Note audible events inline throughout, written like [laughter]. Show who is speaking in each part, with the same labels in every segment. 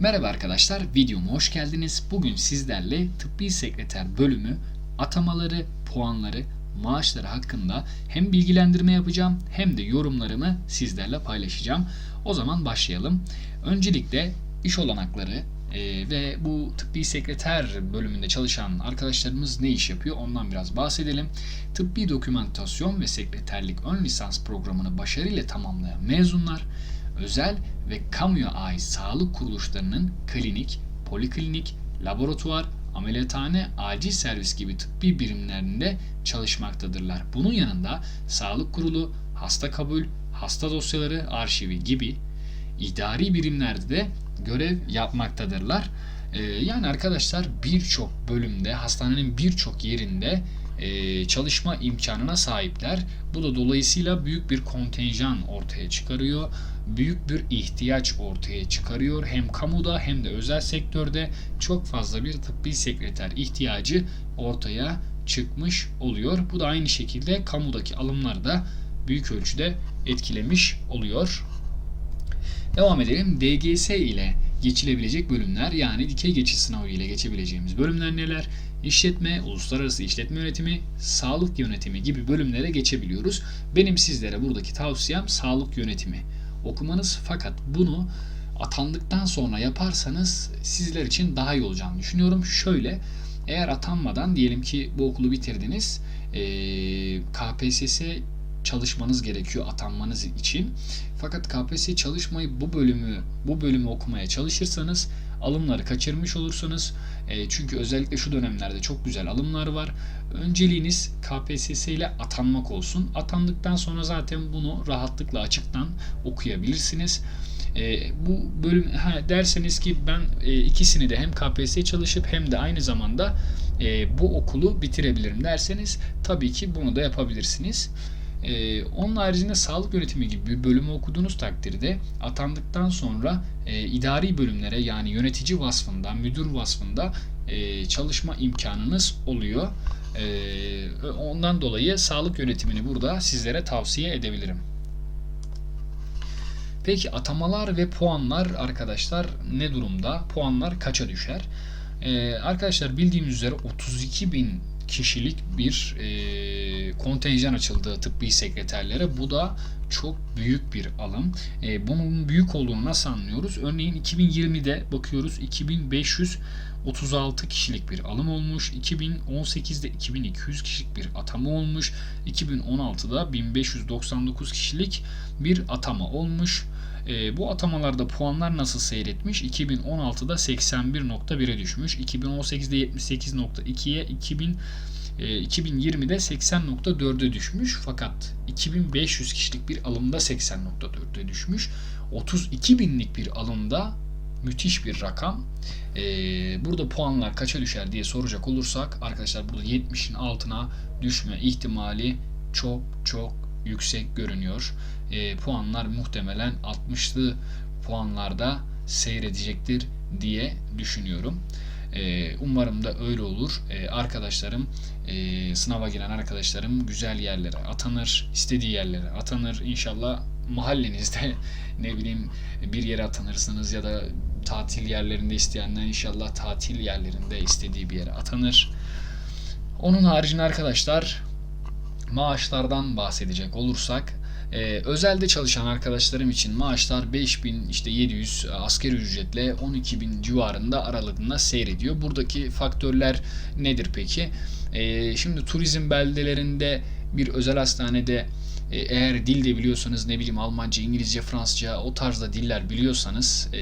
Speaker 1: Merhaba arkadaşlar, videoma hoş geldiniz. Bugün sizlerle tıbbi sekreter bölümü atamaları, puanları, maaşları hakkında hem bilgilendirme yapacağım hem de yorumlarımı sizlerle paylaşacağım. O zaman başlayalım. Öncelikle iş olanakları e, ve bu tıbbi sekreter bölümünde çalışan arkadaşlarımız ne iş yapıyor ondan biraz bahsedelim. Tıbbi dokümantasyon ve sekreterlik ön lisans programını başarıyla tamamlayan mezunlar özel ve kamuya ait sağlık kuruluşlarının klinik, poliklinik, laboratuvar, ameliyathane, acil servis gibi tıbbi birimlerinde çalışmaktadırlar. Bunun yanında sağlık kurulu, hasta kabul, hasta dosyaları arşivi gibi idari birimlerde de görev yapmaktadırlar. Ee, yani arkadaşlar birçok bölümde, hastanenin birçok yerinde e, çalışma imkanına sahipler. Bu da dolayısıyla büyük bir kontenjan ortaya çıkarıyor. Büyük bir ihtiyaç ortaya çıkarıyor. Hem kamuda hem de özel sektörde çok fazla bir tıbbi sekreter ihtiyacı ortaya çıkmış oluyor. Bu da aynı şekilde kamudaki alımları da büyük ölçüde etkilemiş oluyor. Devam edelim. DGS ile geçilebilecek bölümler yani dikey geçiş sınavı ile geçebileceğimiz bölümler neler? İşletme, uluslararası işletme yönetimi, sağlık yönetimi gibi bölümlere geçebiliyoruz. Benim sizlere buradaki tavsiyem sağlık yönetimi okumanız fakat bunu atandıktan sonra yaparsanız sizler için daha iyi olacağını düşünüyorum. Şöyle eğer atanmadan diyelim ki bu okulu bitirdiniz KPSS çalışmanız gerekiyor atanmanız için. Fakat KPSS çalışmayı bu bölümü bu bölümü okumaya çalışırsanız alımları kaçırmış olursunuz. E, çünkü özellikle şu dönemlerde çok güzel alımlar var. Önceliğiniz KPSS ile atanmak olsun. Atandıktan sonra zaten bunu rahatlıkla açıktan okuyabilirsiniz. E, bu bölüm ha, derseniz ki ben e, ikisini de hem KPSS çalışıp hem de aynı zamanda e, bu okulu bitirebilirim derseniz tabii ki bunu da yapabilirsiniz. Ee, onun haricinde sağlık yönetimi gibi bir bölümü okuduğunuz takdirde atandıktan sonra e, idari bölümlere yani yönetici vasfında, müdür vasfında e, çalışma imkanınız oluyor. E, ondan dolayı sağlık yönetimini burada sizlere tavsiye edebilirim. Peki atamalar ve puanlar arkadaşlar ne durumda? Puanlar kaça düşer? Ee, arkadaşlar bildiğimiz üzere 32 bin kişilik bir e, kontenjan açıldı tıbbi sekreterlere. Bu da çok büyük bir alım. E, bunun büyük olduğunu nasıl anlıyoruz? Örneğin 2020'de bakıyoruz 2536 kişilik bir alım olmuş. 2018'de 2200 kişilik bir atama olmuş. 2016'da 1599 kişilik bir atama olmuş. E, bu atamalarda puanlar nasıl seyretmiş? 2016'da 81.1'e düşmüş. 2018'de 78.2'ye, 2000 2020'de 80.4'e düşmüş fakat 2500 kişilik bir alımda 80.4'e düşmüş. 32 binlik bir alımda müthiş bir rakam. Ee, burada puanlar kaça düşer diye soracak olursak arkadaşlar burada 70'in altına düşme ihtimali çok çok yüksek görünüyor. Ee, puanlar muhtemelen 60'lı puanlarda seyredecektir diye düşünüyorum. Ee, umarım da öyle olur. Ee, arkadaşlarım, e, sınava giren arkadaşlarım güzel yerlere atanır, istediği yerlere atanır. İnşallah mahallenizde [laughs] ne bileyim bir yere atanırsınız ya da tatil yerlerinde isteyenler inşallah tatil yerlerinde istediği bir yere atanır. Onun haricinde arkadaşlar maaşlardan bahsedecek olursak ee, özelde çalışan arkadaşlarım için maaşlar 5000 işte 700 asker ücretle 12000 civarında aralığında seyrediyor. Buradaki faktörler nedir peki? Ee, şimdi turizm beldelerinde bir özel hastanede e, eğer dil de biliyorsanız ne bileyim Almanca, İngilizce, Fransızca o tarzda diller biliyorsanız e,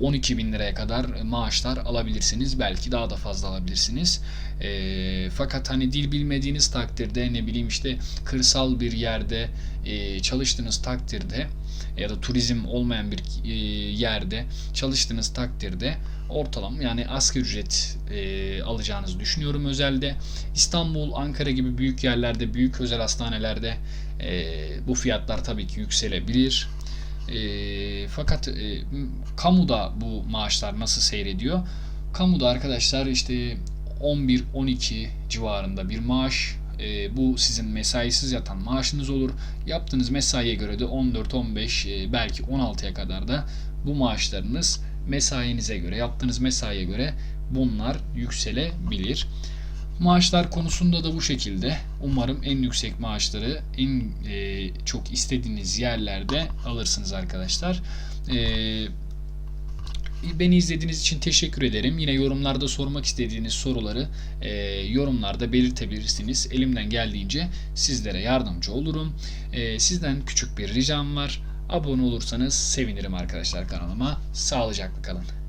Speaker 1: 12 bin liraya kadar maaşlar alabilirsiniz. Belki daha da fazla alabilirsiniz. E, fakat hani dil bilmediğiniz takdirde ne bileyim işte kırsal bir yerde e, çalıştığınız takdirde ya da turizm olmayan bir e, yerde çalıştığınız takdirde ortalama yani asgari ücret e, alacağınızı düşünüyorum özelde. İstanbul, Ankara gibi büyük yerlerde, büyük özel hastanelerde e, bu fiyatlar tabii ki yükselebilir. E, fakat e, kamuda bu maaşlar nasıl seyrediyor? Kamuda arkadaşlar işte 11-12 civarında bir maaş e, bu sizin mesaisiz yatan maaşınız olur. Yaptığınız mesaiye göre de 14-15 e, belki 16'ya kadar da bu maaşlarınız mesainize göre, yaptığınız mesaiye göre bunlar yükselebilir. Maaşlar konusunda da bu şekilde. Umarım en yüksek maaşları en e, çok istediğiniz yerlerde alırsınız arkadaşlar. E, Beni izlediğiniz için teşekkür ederim. Yine yorumlarda sormak istediğiniz soruları e, yorumlarda belirtebilirsiniz. Elimden geldiğince sizlere yardımcı olurum. E, sizden küçük bir ricam var. Abone olursanız sevinirim arkadaşlar kanalıma. Sağlıcakla kalın.